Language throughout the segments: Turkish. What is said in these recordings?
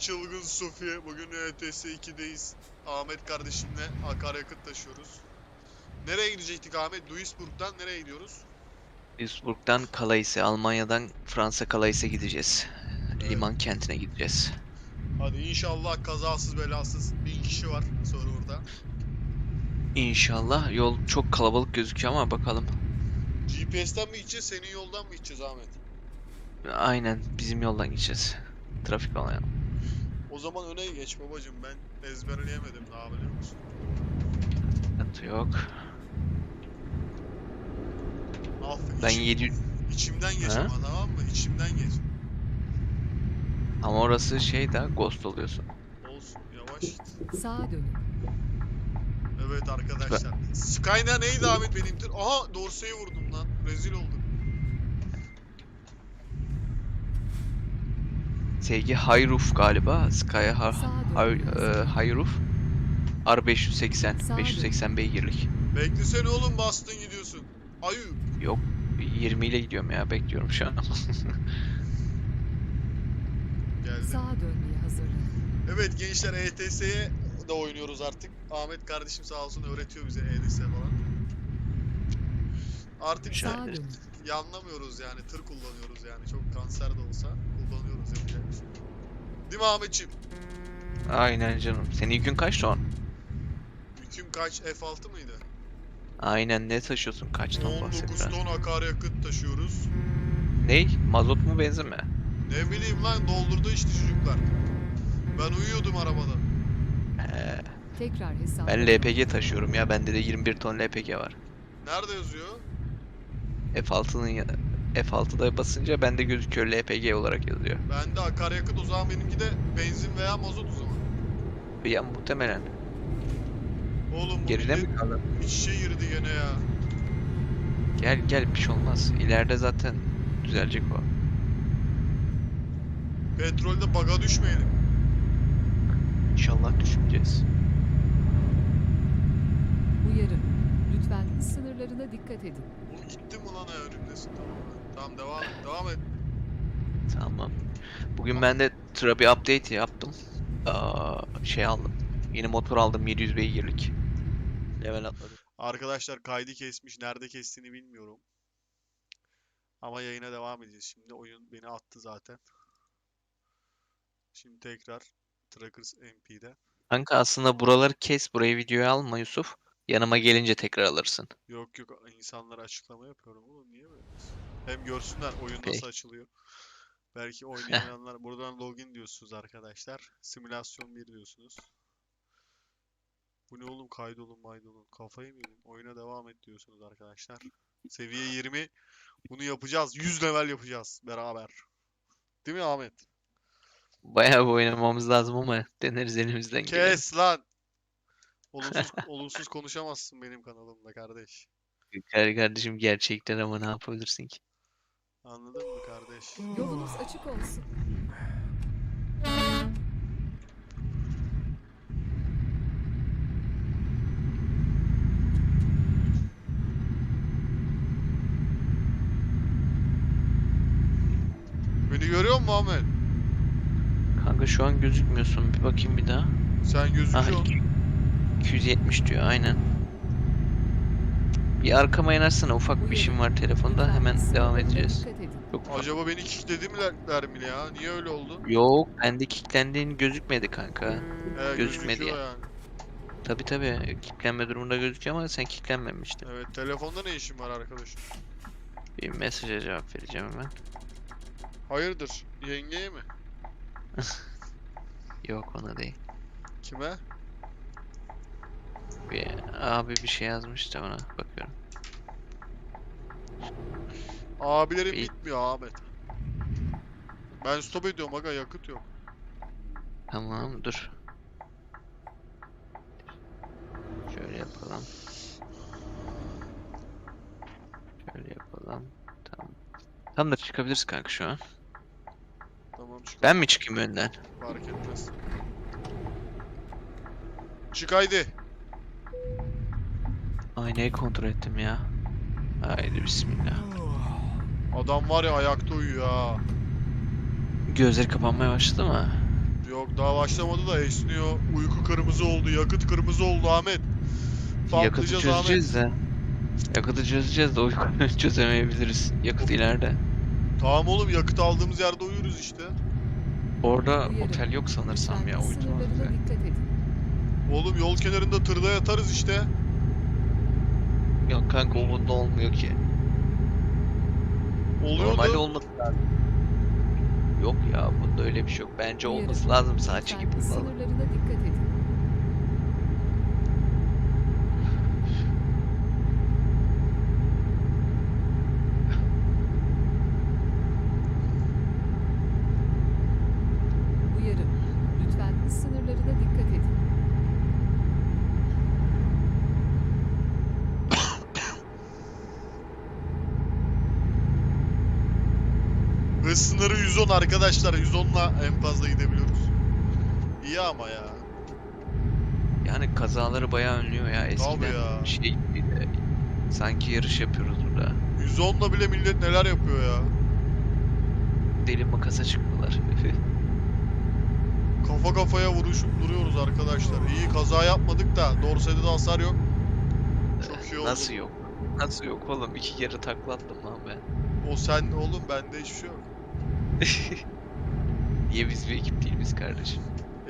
çılgın Sufi. Bugün ETS 2'deyiz. Ahmet kardeşimle akaryakıt taşıyoruz. Nereye gidecektik Ahmet? Duisburg'dan nereye gidiyoruz? Duisburg'dan Kalais'e, Almanya'dan Fransa Kalais'e gideceğiz. Evet. Liman kentine gideceğiz. Hadi inşallah kazasız belasız bin kişi var serverda. İnşallah. Yol çok kalabalık gözüküyor ama bakalım. GPS'ten mi gideceğiz, senin yoldan mı gideceğiz Ahmet? Aynen bizim yoldan gideceğiz. Trafik olmayan. O zaman öne geç babacım ben ezberleyemedim daha biliyor musun? Sıkıntı yok. Af, Ben içim- 700... içimden geç Ha? ama tamam mı? İçimden geç. Ama orası şey daha Ghost oluyorsun. Olsun yavaş git. Sağa dönün. Evet arkadaşlar. Skyna neydi Ahmet benimdir? Aha Dorsey'i vurdum lan. Rezil oldum. Sevgi Hayruf galiba. Sky ha Hay- e, Hayruf. R580. Sağa 580 beygirlik. Beklesene oğlum bastın gidiyorsun. Ayu. Yok 20 ile gidiyorum ya bekliyorum şu an. Geldi. Sağa dönmeye hazırlanın. Evet gençler ETS'ye de oynuyoruz artık. Ahmet kardeşim sağ olsun öğretiyor bize ETS falan. Artık yanlamıyoruz yani. Tır kullanıyoruz yani. Çok kanser de olsa kullanıyoruz yapacak bir şey. yok. Değil mi Ahmetciğim? Aynen canım. Senin yükün kaç ton? Yüküm kaç? F6 mıydı? Aynen ne taşıyorsun? Kaç ton bahset 19 biraz. ton akaryakıt taşıyoruz. Ney? Mazot mu benzin mi? Ne bileyim lan doldurdu işte çocuklar. Ben uyuyordum arabada. He, Tekrar hesap. ben LPG taşıyorum ya. Bende de 21 ton LPG var. Nerede yazıyor? F6'nın ya- F6'da basınca bende gözüküyor LPG olarak yazıyor. Bende akaryakıt o zaman benimki de benzin veya mazot o zaman. Ya muhtemelen. Oğlum bu Geride mi kaldın? iç içe girdi gene ya. Gel gel bir şey olmaz. İleride zaten düzelecek o. Petrolde baga düşmeyelim. İnşallah düşüneceğiz. Uyarın. Lütfen sınırlarına dikkat edin. Oğlum gitti mi lan ha önümdesin tamam. Tamam devam et. Devam et. Tamam. Bugün ben de Trabi update yaptım. Aa, şey aldım. Yeni motor aldım 700 beygirlik. Level atladım. Arkadaşlar kaydı kesmiş. Nerede kestiğini bilmiyorum. Ama yayına devam edeceğiz. Şimdi oyun beni attı zaten. Şimdi tekrar Trackers MP'de. Kanka aslında buraları kes, burayı videoya alma Yusuf. Yanıma gelince tekrar alırsın. Yok yok insanlara açıklama yapıyorum oğlum niye böyle? Hem görsünler oyun Peki. nasıl açılıyor. Belki oynayamayanlar buradan login diyorsunuz arkadaşlar. Simülasyon 1 diyorsunuz. Bu ne oğlum kaydolun maydolun kafayı mı yedim? Oyuna devam et diyorsunuz arkadaşlar. Seviye 20 bunu yapacağız. 100 level yapacağız beraber. Değil mi Ahmet? Bayağı bir oynamamız lazım ama deneriz elimizden geleni. Kes lan. Olumsuz olumsuz konuşamazsın benim kanalımda kardeş. Kar- Kardeşim gerçekten ama ne yapabilirsin ki? Anladın mı kardeş? Yolunuz açık olsun. Beni görüyor musun Ahmet? Kanka şu an gözükmüyorsun. Bir bakayım bir daha. Sen gözüküyorsun. İki- 270 diyor aynen. Bir arkama inersene ufak bir işim var telefonda hemen devam edeceğiz. Çok Acaba beni kicklediler mi ya? Niye öyle oldu? Yok bende kilitlendiğin gözükmedi kanka. He Gözükmedi ya. yani. Tabi tabi kilitlenme durumunda gözüküyor ama sen kilitlenmemiştin. Evet telefonda ne işin var arkadaşım? Bir mesaja cevap vereceğim hemen. Hayırdır? Yengeye mi? Yok ona değil. Kime? Bir abi bir şey yazmış da ona bakıyorum. Abilerim Bir- bitmiyor Ahmet. Ben stop ediyorum aga yakıt yok. Tamam dur. Şöyle yapalım. Şöyle yapalım. Tamam. Tamamdır çıkabiliriz kanka şu an. Tamam çık. Ben mi çıkayım önden? Fark etmez. Çık haydi. Aynayı kontrol ettim ya. Haydi bismillah. Adam var ya ayakta uyuyor ha. Gözleri kapanmaya başladı mı? Yok daha başlamadı da esniyor. Uyku kırmızı oldu, yakıt kırmızı oldu Ahmet. Yakıtı Patlayacağız Ahmet. çözeceğiz de. Yakıtı çözeceğiz de uykuyu çözemeyebiliriz. Yakıt ileride. Tamam oğlum yakıt aldığımız yerde uyuruz işte. Orada otel yok sanırsam ya uyutma. sınırlarına dikkat edin. Oğlum yol kenarında tırda yatarız işte. Yok kanka bunda olmuyor ki. Oluyordu. Normalde olması lazım. Yok ya bunda öyle bir şey yok. Bence olması lazım Lütfen bulmalı. sınırlarına dikkat edin. Uyarı. Lütfen hız sınırlarına dikkat edin. Hız sınırı 110 arkadaşlar. 110'la en fazla gidebiliyoruz. İyi ama ya. Yani kazaları bayağı önlüyor ya eskiden ya. şey gibiydi. Sanki yarış yapıyoruz burada. 110'la bile millet neler yapıyor ya. Deli makasa çıktılar. Kafa kafaya vuruşup duruyoruz arkadaşlar. İyi kaza yapmadık da dorsede de hasar yok. Çok iyi oldu. Nasıl yok? Nasıl yok oğlum? İki kere taklattım lan ben. O sen oğlum bende hiçbir şey yok. Niye biz bir ekip değil biz kardeşim?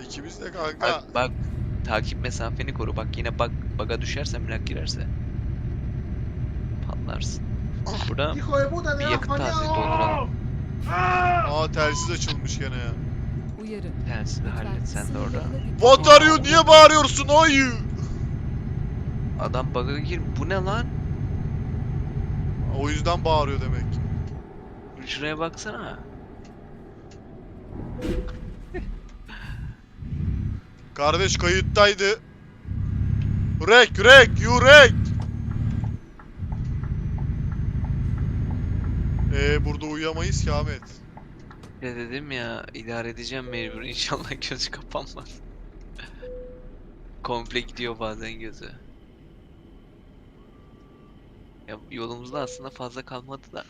İkimiz de kanka. Bak, bak takip mesafeni koru. Bak yine bak baga düşersen milak girerse. Patlarsın. Burada Hijo de puta, bir yakıt tazesi dolduralım. Aa telsiz açılmış gene ya. Uyarı. Telsizi Lütfen hallet sen de orada. What are you? Niye bağırıyorsun? Ayı. Adam baga gir. Bu ne lan? O yüzden bağırıyor demek. Şuraya baksana. Kardeş kayıttaydı. Rek rek yürek. Ee burada uyuyamayız ki Ahmet. Ne dedim ya idare edeceğim mecbur inşallah gözü kapanmaz. Komple gidiyor bazen gözü. Ya yolumuzda aslında fazla kalmadı da.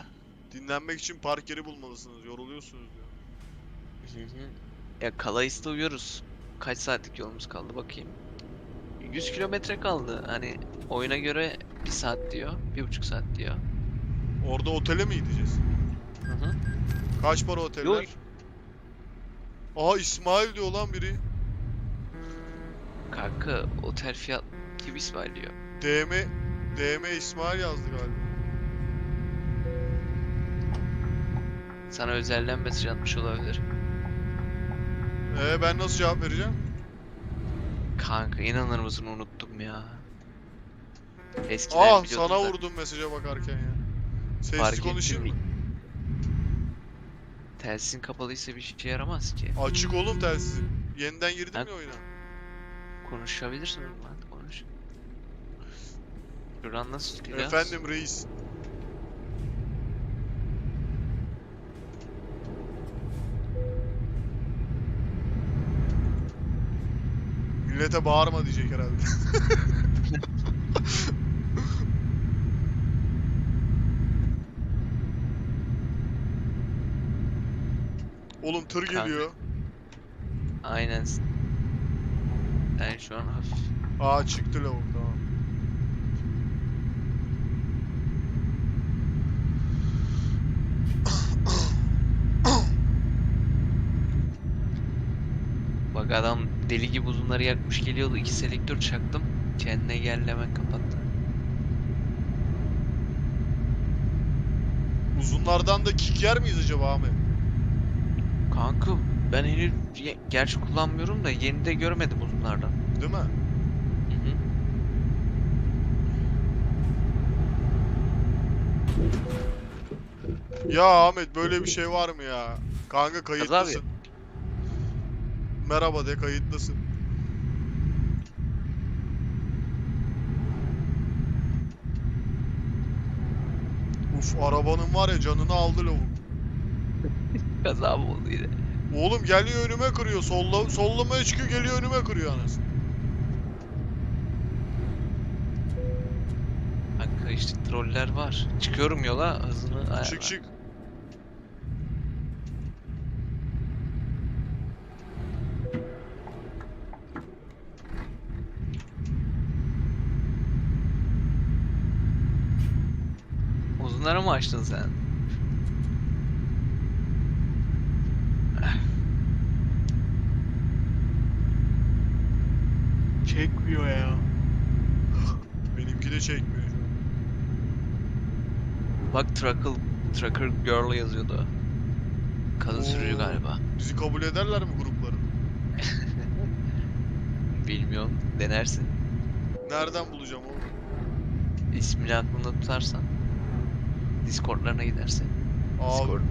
Dinlenmek için park yeri bulmalısınız. Yoruluyorsunuz. Ya Kalayıs'ta uyuyoruz. Kaç saatlik yolumuz kaldı bakayım. 100 kilometre kaldı. Hani oyuna göre bir saat diyor. Bir buçuk saat diyor. Orada otele mi gideceğiz? Hı hı. Kaç para oteller? Aha İsmail diyor lan biri. Kanka otel fiyat gibi İsmail diyor. DM DM İsmail yazdı galiba. Sana özelden mesaj atmış olabilir. Ee ben nasıl cevap vereceğim? Kanka inanır mısın unuttum ya. Eskiden Aa sana da vurdum mesaja bakarken ya. Sessiz fark konuşayım mı? Telsin kapalıysa bir şey yaramaz ki. Açık oğlum telsizim. Yeniden girdim Ben- ya oyuna. Konuşabilirsin lan konuş. Şuradan nasıl? Efendim reis. Millete bağırma diyecek herhalde. Oğlum tır Kanka. geliyor. Aynen. Ben şu an hafif Aa çıktı lavuk tamam. Bak adam deli gibi uzunları yakmış geliyordu. iki selektör çaktım. Kendine geldi hemen kapattı. Uzunlardan da kick yer miyiz acaba Ahmet? Kanka ben henüz ye- gerçi kullanmıyorum da yeni de görmedim uzunlardan. Değil mi? Hı hı. Ya Ahmet böyle bir şey var mı ya? Kanka kayıtlısın. Merhaba de kayıtlısın. Uf arabanın var ya canını aldı lavuk. Kaza mı oldu yine? Oğlum geliyor önüme kırıyor. Solla, sollamaya çıkıyor geliyor önüme kırıyor anasını. Kanka işte troller var. Çıkıyorum yola hızını ayarla. Çık çık. Bunları mı açtın sen? Çekmiyor ya. Benimki de çekmiyor. Bak Trucker, Trucker Girl yazıyordu. Kadın sürücü galiba. Bizi kabul ederler mi grupları? Bilmiyorum. Denersin. Nereden bulacağım oğlum? İsmini aklında tutarsan. Discord'larına gidersin. Abi Discord.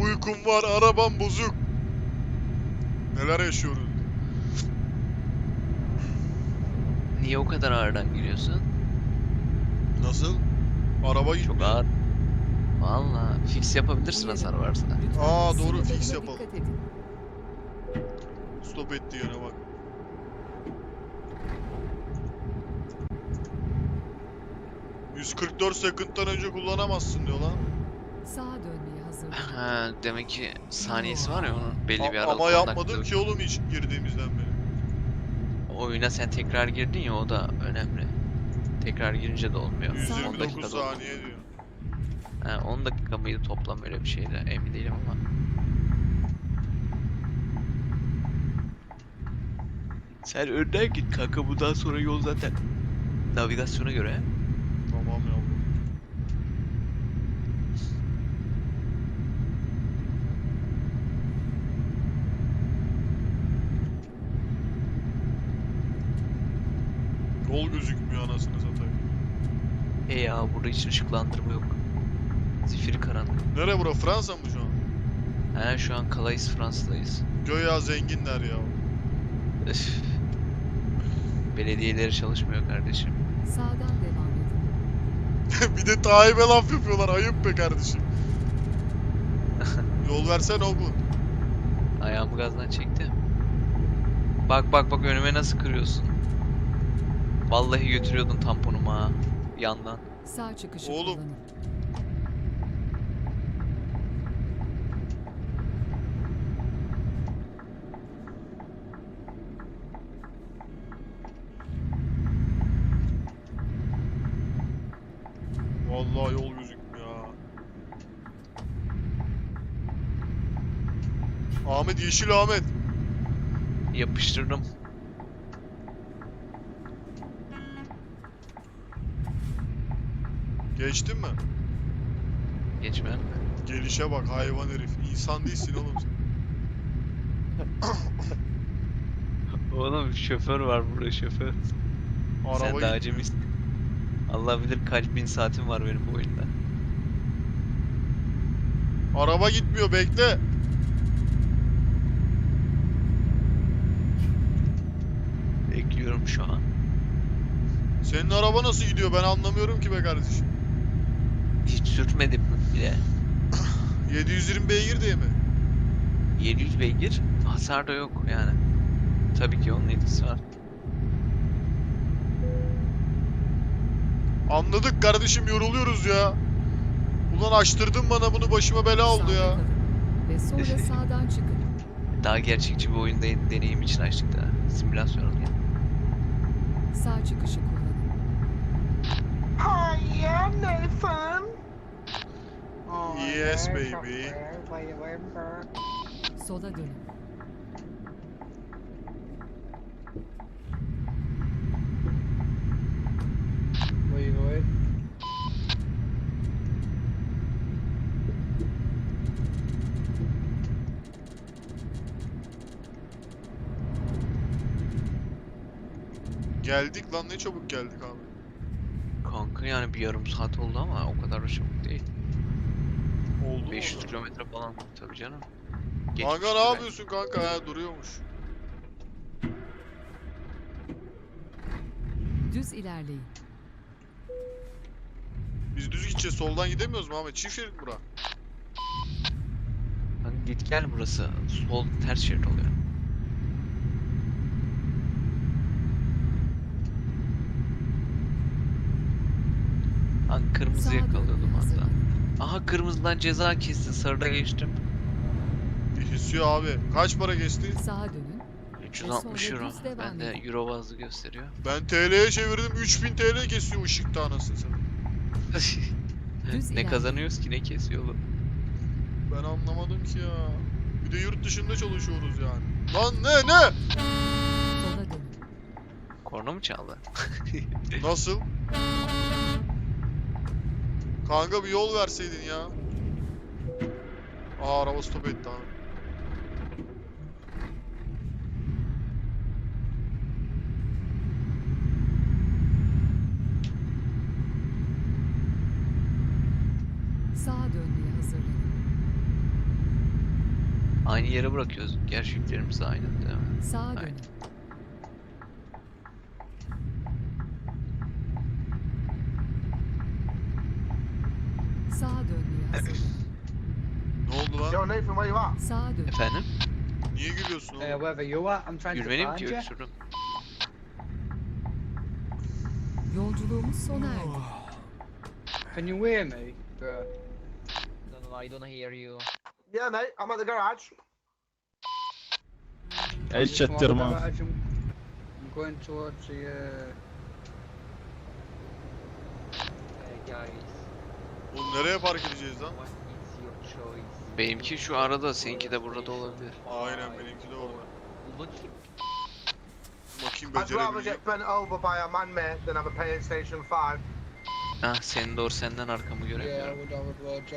uykum var, arabam bozuk. Neler yaşıyoruz? Niye o kadar ağırdan giriyorsun? Nasıl? Araba Çok gitmiyor. ağır. Valla fix yapabilirsin hasar varsa. Aa, doğru, fix yapalım. Stop etti yine bak. ...144 second'dan önce kullanamazsın diyor lan. Sağa dönmeye hazır. Ha, demek ki saniyesi var ya onun belli bir A- aralık. ama 10 yapmadım ki oğlum hiç girdiğimizden beri. Oyuna sen tekrar girdin ya o da önemli. Tekrar girince de olmuyor. 10 129 dakikada oluyor. saniye diyor. Ha, 10 dakika mıydı toplam öyle bir şeydi emin değilim ama. Sen önden git kanka bundan sonra yol zaten navigasyona göre. Tamam yavrum. Yol gözükmüyor anasını satayım. E ya burada hiç ışıklandırma yok. Zifiri karanlık. Nere bura? Fransa mı şu an? Ha şu an Calais Fransa'dayız. Göya zenginler ya. Üf. Belediyeleri çalışmıyor kardeşim. Sağdan devam edin. bir de Tayyip'e laf yapıyorlar. Ayıp be kardeşim. Yol versen Ogun. Ayağımı gazdan çekti. Bak bak bak önüme nasıl kırıyorsun. Vallahi götürüyordun tamponumu ha. Yandan. Sağ çıkışı Oğlum. kullanın. Vallahi yol gözükmüyor ha. Ahmet Yeşil Ahmet. Yapıştırdım. Geçtin mi? Geçme. Gelişe bak hayvan herif. İnsan değilsin oğlum sen. Oğlum şoför var burada şoför. Araba Sen gitmiyor. acemisin. Allah bilir kaç bin saatim var benim bu oyunda. Araba gitmiyor bekle. Bekliyorum şu an. Senin araba nasıl gidiyor ben anlamıyorum ki be kardeşim. Hiç sürtmedim bile. 720 beygir diye mi? 700 beygir hasar da yok yani. Tabii ki onun etkisi var. Anladık kardeşim yoruluyoruz ya. Ulan açtırdın bana bunu başıma bela oldu ya. Ve sonra sağdan çıkın. Daha gerçekçi bir oyun de- deneyim için açtık da. Simülasyon oluyor. Sağ çıkışı kullanın. Oh yeah, Nathan. Yes, baby. Sola dönün. Geldik lan ne çabuk geldik abi. Kanka yani bir yarım saat oldu ama o kadar da çabuk. Oldu mu 500 o da? kilometre falan tabii canım. Kanka Geçmiştir ne yapıyorsun kanka ha duruyormuş. Düz ilerleyin. Biz düz gideceğiz soldan gidemiyoruz mu Ahmet? Çift şerit bura? Kanka git gel burası. Sol ters şerit oluyor. Lan Sağa kırmızıya dönmeye kalıyordum hatta. Aha kırmızıdan ceza kesti. Sarıda geçtim. Kesiyor abi. Kaç para kesti? Sağa dönün. 360 sonra euro. Bende edin. euro bazlı gösteriyor. Ben TL'ye çevirdim 3000 TL kesiyor ışıkta anasını satayım. Ne kazanıyoruz ki ne kesiyor bu? Ben anlamadım ki ya. Bir de yurt dışında çalışıyoruz yani. Lan ne ne? Korna mı çaldı? Nasıl? Kanka bir yol verseydin ya. Aa araba stop etti abi. Sağa dönmeye hazırlanın. Aynı yere bırakıyoruz. De aynı değil mi? Sağa Aynen. dönün. Sağa dönmeye hazırlanın. Ne Nathan, where you dönün. Efendim? Niye gülüyorsun Uh, oğlum? wherever you at, I'm trying to Gülmedim find ki you. öksürdüm. Yolculuğumuz sona erdi. Can you hear me, bro? No, no, I don't hear you. Yeah, mate, I'm at the garage. Garage and I'm going towards the, uh... Uh, guys, Oğlum nereye park edeceğiz lan? what is your choice? Benimki şu arada, seninki de burada olabilir. Aynen benimki de orada. Look, Bakayım I'd rather becerebileceğim. get bent over by a man, mate, than have a pay at station 5. Ah senin doğru senden arkamı Yeah, göremiyorum. would.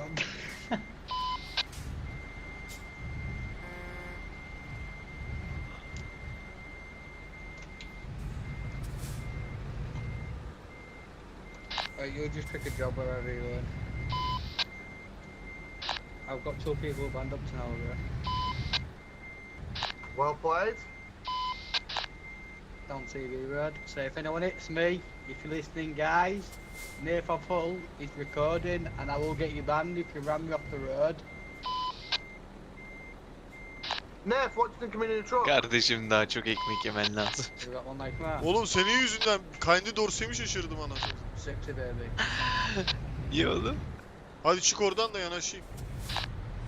Uh, you'll just pick a job wherever you want. I've got two people lined up to now, bro. Well played. On TV Red. So if anyone hits me, if you're listening, guys, Nathan Hull is recording, and I will get you banned if you ram me off the road. Neff, what do you think of me in the truck? Kardeşim daha çok ekmek yemen lazım. You got one like that? Oğlum senin yüzünden kendi dorsemi şaşırdım anasını. Sexy baby. İyi oğlum. Hadi çık oradan da yanaşayım.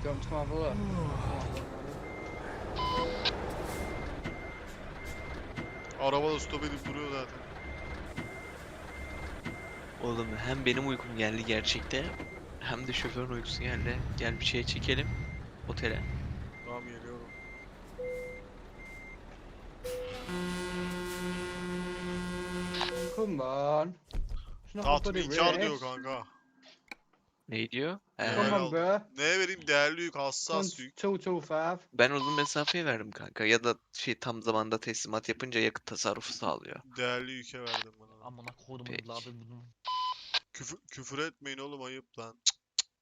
Have a look? Araba da stop edip duruyor zaten. Oğlum hem benim uykum geldi gerçekte hem de şoförün uykusu geldi. Gel bir şey çekelim otele. Tamam geliyorum. Come on. Bloody Tatminkar diyor kanka. Ne diyor? Ee. Neye vereyim? Değerli yük, hassas yük. 225. ben uzun mesafeye verdim kanka ya da şey tam zamanda teslimat yapınca yakıt tasarrufu sağlıyor. Değerli yüke verdim bana. amına kodumun Peki. evladı bunu. Küfür, küfür etmeyin oğlum ayıp lan. Cık, cık, cık.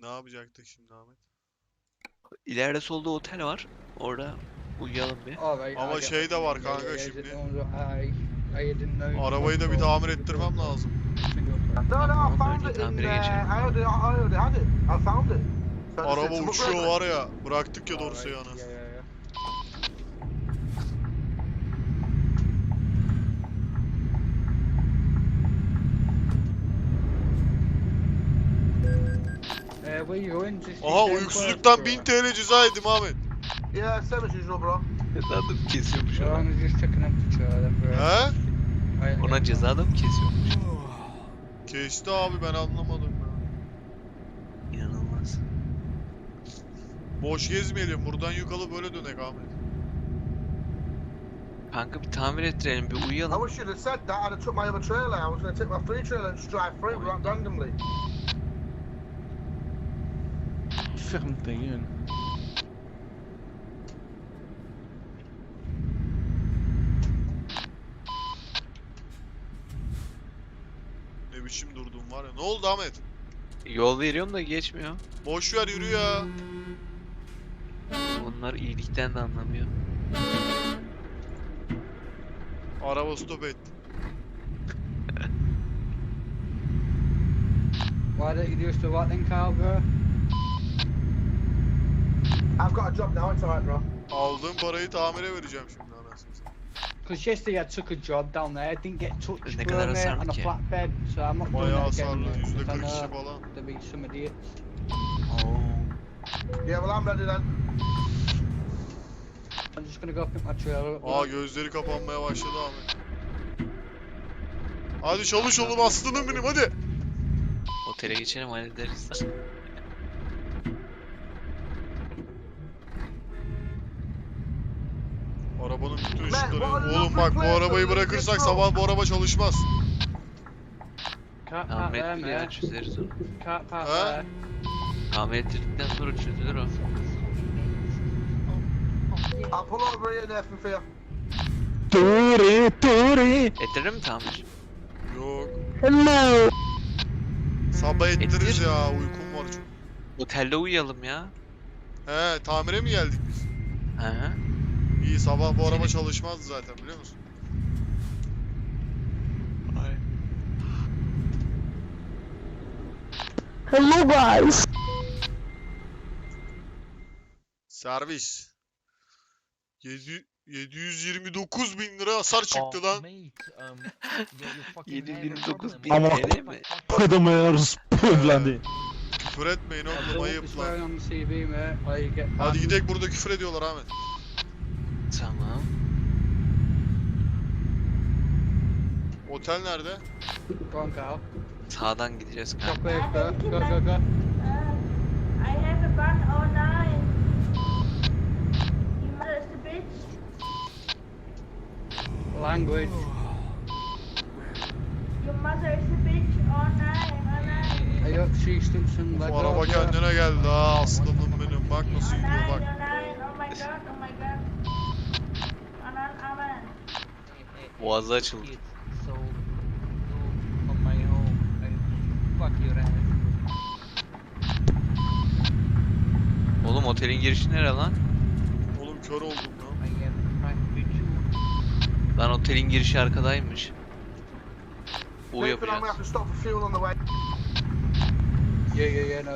Ne yapacaktık şimdi Ahmet? İleride solda otel var. Orada uyuyalım bir. Alright, Ama I şey de var yeah, kanka yeah, şimdi. Arabayı da bir tamir ettirmem lazım. Araba uçuyor var ya. Bıraktık ya going? Just Aha uykusuzluktan close, 1000 bro. TL ceza yedim Ahmet. Yeah, same as usual, bro. Ceza da mı kesiyormuş ona? I'm just checking temperature then, bro. He? Right, Ona yeah. ceza da mı kesiyormuş? Kesti abi ben anlamadım ya. İnanılmaz. Boş gezmeyelim. Buradan yük alıp böyle dönek Ahmet. Kanka bir tamir ettirelim bir I uyuyalım. wish you'd have said that. I'd have took my other trailer. I was going to take my free trailer and just drive through ra- randomly. Ferme ta gueule. Biçim durdum var ya. Ne oldu Ahmet? Yol veriyorum da geçmiyor. Boş ver yürü ya. Onlar iyilikten de anlamıyor. Araba stop et. Why don't you just do what then, Carl, bro? I've got a job now. It's alright, bro. Aldığım parayı tamire vereceğim şimdi. Because yesterday I took a job down there, didn't get touched, Ne kadar hasarlı on a ki? flatbed, so I'm not doing Bayağı that again, hasarlı. mate, Yüzde 'cause I 42 know falan. there'll be some idiots. Oo. Yeah, well, I'm ready then. I'm just gonna go pick my trailer up. Aa gözleri kapanmaya başladı Ahmet. Hadi çalış oğlum aslanım benim hadi. Otele geçelim hallederiz. Arabanın bütün ışıkları. Oğlum bak bu arabayı bırakırsak sabah bu araba çalışmaz. Ettik ya çözeriz onu. Tamir ettirdikten sonra çözülür o. Here, Nathan, for you. Tori, Tori. Ettirir mi tamir? Yok. Hello. Sabah ettiririz Ettir. ya uykum var çok. Otelde uyuyalım ya. He tamire mi geldik biz? Hı hı. İyi sabah bu araba çalışmazdı zaten biliyor musun? Hello guys. Servis. 7, 729 bin lira hasar çıktı lan. 729 bin Ama- TL mi? Adamı orospu evlendi. Küfür etmeyin oğlum ayıp lan. Hadi gidelim burada küfür ediyorlar Ahmet. Tamam. Otel nerede? Carl. Sağdan gideceğiz kanka. quick, go, go, go, go. I have a gun all night. You mother is a bitch. Language. Your mother is a bitch all night, all night. Stimson, let Bu go. araba kendine geldi ha aslanım benim bak nasıl yürüyor bak. all night. Oh my god, oh my god. Anan, aman. Boğazı açıldı. So, go on my home and fuck your ass. Oğlum otelin girişi nere lan? Oğlum kör oldum lan. Lan otelin girişi arkadaymış. U yapacağız. Yeah, yeah, yeah, no,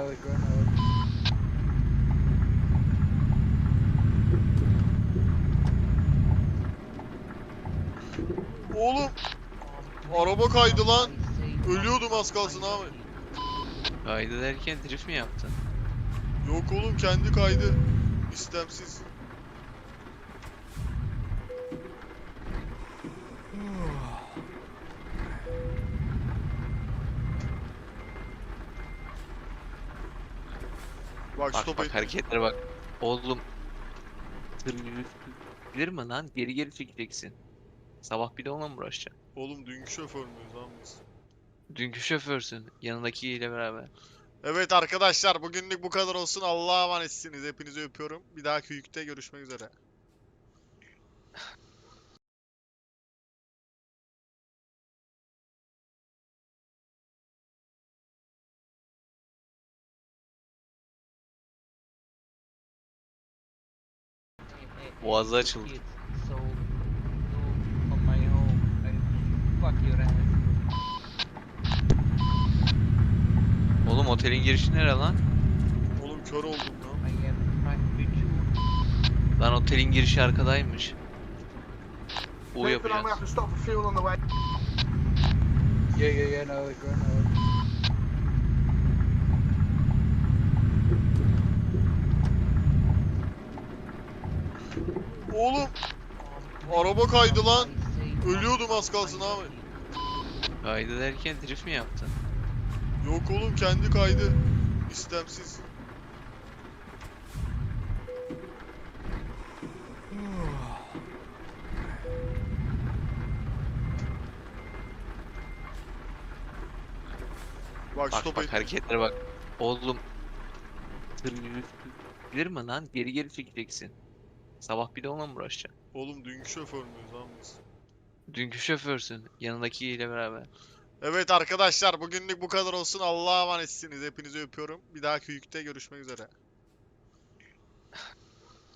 Oğlum araba kaydı lan. Ölüyordum az kalsın abi. Kaydı derken drift mi yaptın? Yok oğlum kendi kaydı. İstemsiz. Bak Bak stop bak et. hareketlere bak. Oğlum. Bilir mi lan? Geri geri çekeceksin. Sabah bir de onunla mı uğraşacaksın? Oğlum dünkü şoför müyüz lan biz? Dünkü şoförsün. Yanındakiyle beraber. Evet arkadaşlar bugünlük bu kadar olsun. Allah'a emanetsiniz. Hepinizi öpüyorum. Bir dahaki yükte görüşmek üzere. Boğazı açıldı. So, go on my home and fuck your ass. Oğlum otelin girişi nere lan? Oğlum kör oldum lan. Lan otelin girişi arkadaymış. U Nathan, I'm gonna have yapacağız. to stop for fuel on the way. Yeah, yeah, yeah, no, go, no. Oğlum araba kaydı lan. Ölüyordum az kalsın abi. Kaydı derken drift mi yaptın? Yok oğlum kendi kaydı. İstemsiz. Bak Bak bak et. hareketlere bak. Oğlum. Bilir mi lan? Geri geri çekeceksin. Sabah bir de onunla mı uğraşacaksın? Oğlum dünkü şoför müyüz lan biz? Dünkü şoförsün. Yanındakiyle beraber. Evet arkadaşlar bugünlük bu kadar olsun. Allah'a emanetsiniz. Hepinizi öpüyorum. Bir dahaki yükte görüşmek üzere.